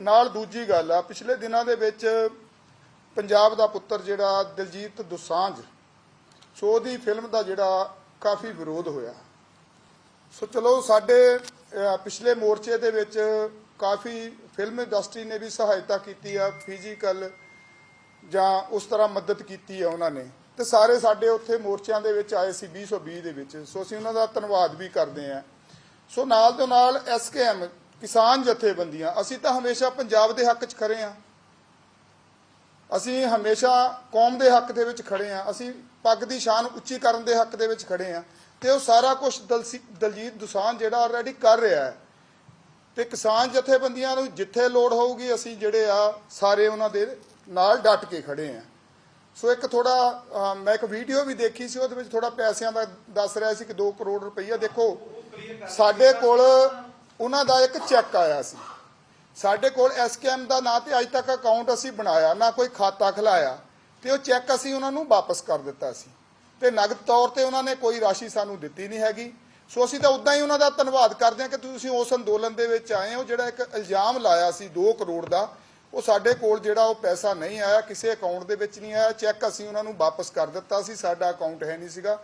ਨਾਲ ਦੂਜੀ ਗੱਲ ਆ, ਪਿਛਲੇ ਦਿਨਾਂ ਦੇ ਵਿੱਚ ਪੰਜਾਬ ਦਾ ਪੁੱਤਰ ਜਿਹੜਾ ਦਿਲਜੀਤ ਦੁਸਾਂਝ, ਸੋ ਉਹਦੀ ਫਿਲਮ ਦਾ ਜਿਹੜਾ ਕਾਫੀ ਵਿਰੋਧ ਹੋਇਆ। ਸੋ ਚਲੋ ਸਾਡੇ ਪਿਛਲੇ ਮੋਰਚੇ ਦੇ ਵਿੱਚ ਕਾਫੀ ਫਿਲਮ ਇੰਡਸਟਰੀ ਨੇ ਵੀ ਸਹਾਇਤਾ ਕੀਤੀ ਆ, ਫਿਜ਼ੀਕਲ ਜਾਂ ਉਸ ਤਰ੍ਹਾਂ ਮਦਦ ਕੀਤੀ ਆ ਉਹਨਾਂ ਨੇ। ਤੇ ਸਾਰੇ ਸਾਡੇ ਉੱਥੇ ਮੋਰਚਿਆਂ ਦੇ ਵਿੱਚ ਆਏ ਸੀ 2020 ਦੇ ਵਿੱਚ। ਸੋ ਅਸੀਂ ਉਹਨਾਂ ਦਾ ਧੰਨਵਾਦ ਵੀ ਕਰਦੇ ਆ ਸੋ ਨਾਲ ਤੋਂ ਨਾਲ ਐਸਕੇਐਮ ਕਿਸਾਨ ਜਥੇਬੰਦੀਆਂ, ਅਸੀਂ ਤਾਂ ਹਮੇਸ਼ਾ ਪੰਜਾਬ ਦੇ ਹੱਕ 'ਚ ਖੜੇ ਆ। ਅਸੀਂ ਹਮੇਸ਼ਾ ਕੌਮ ਦੇ ਹੱਕ ਦੇ ਵਿੱਚ ਖੜੇ ਆ। ਅਸੀਂ ਪੱਗ ਦੀ ਸ਼ਾਨ ਉੱਚੀ ਕਰਨ ਦੇ ਹੱਕ ਦੇ ਵਿੱਚ ਖੜੇ ਆ। ਤੇ ਉਹ ਸਾਰਾ ਕੁਝ ਦਲਜੀਤ ਦੁਸਾਂਝ ਜਿਹੜਾ ਆਲਰੇਡੀ ਕਰ ਰਿਹਾ ਹੈ। ਤੇ ਕਿਸਾਨ ਜਥੇਬੰਦੀਆਂ ਨੂੰ ਜਿੱਥੇ ਲੋੜ ਹੋਊਗੀ, ਅਸੀਂ ਜਿਹੜੇ ਆ, ਸਾਰੇ ਉਹਨਾਂ ਦੇ ਨਾਲ ਡਟ ਕੇ ਖੜੇ ਆ। ਸੋ ਇੱਕ ਥੋੜਾ ਮੈਂ ਇੱਕ ਵੀਡੀਓ ਵੀ ਦੇਖੀ ਸੀ, ਉਹਦੇ ਵਿੱਚ ਥੋੜਾ ਪੈਸਿਆਂ ਦਾ ਦੱਸ ਰਿਹਾ ਸੀ ਕਿ 2 ਕਰੋੜ ਰੁਪਈਆ ਦੇਖੋ। ਸਾਡੇ ਕੋਲ ਉਹਨਾਂ ਦਾ ਇੱਕ ਚੈੱਕ ਆਇਆ ਸੀ। ਸਾਡੇ ਕੋਲ ਐਸਕੇਐਮ ਦਾ ਨਾਂ ਤੇ ਅੱਜ ਤੱਕ ਅਕਾਊਂਟ ਅਸੀਂ ਬਣਾਇਆ, ਨਾ ਕੋਈ ਖਾਤਾ ਖਲਾਇਆ ਤੇ ਉਹ ਚੈੱਕ ਅਸੀਂ ਉਹਨਾਂ ਨੂੰ ਵਾਪਸ ਕਰ ਦਿੱਤਾ ਸੀ। ਤੇ ਨਗਦ ਤੌਰ ਤੇ ਉਹਨਾਂ ਨੇ ਕੋਈ ਰਾਸ਼ੀ ਸਾਨੂੰ ਦਿੱਤੀ ਨਹੀਂ ਹੈਗੀ। ਸੋ ਅਸੀਂ ਤਾਂ ਉਦਾਂ ਹੀ ਉਹਨਾਂ ਦਾ ਧੰਨਵਾਦ ਕਰਦੇ ਹਾਂ ਕਿ ਤੁਸੀਂ ਉਸ ਅੰਦੋਲਨ ਦੇ ਵਿੱਚ ਆਏ ਹੋ, ਜਿਹੜਾ ਇੱਕ ਇਲਜ਼ਾਮ ਲਾਇਆ ਸੀ 2 ਕਰੋੜ ਦਾ। ਉਹ ਸਾਡੇ ਕੋਲ ਜਿਹੜਾ ਉਹ ਪੈਸਾ ਨਹੀਂ ਆਇਆ, ਕਿਸੇ ਅਕਾਊਂਟ ਦੇ ਵਿੱਚ ਨਹੀਂ ਆਇਆ। ਚੈੱਕ ਅਸੀਂ ਉਹਨਾਂ ਨੂੰ ਵਾਪਸ ਕਰ ਦਿੱਤਾ ਸੀ, ਸਾਡਾ ਅਕਾਊਂਟ ਹੈ ਨਹੀਂ ਸੀਗਾ।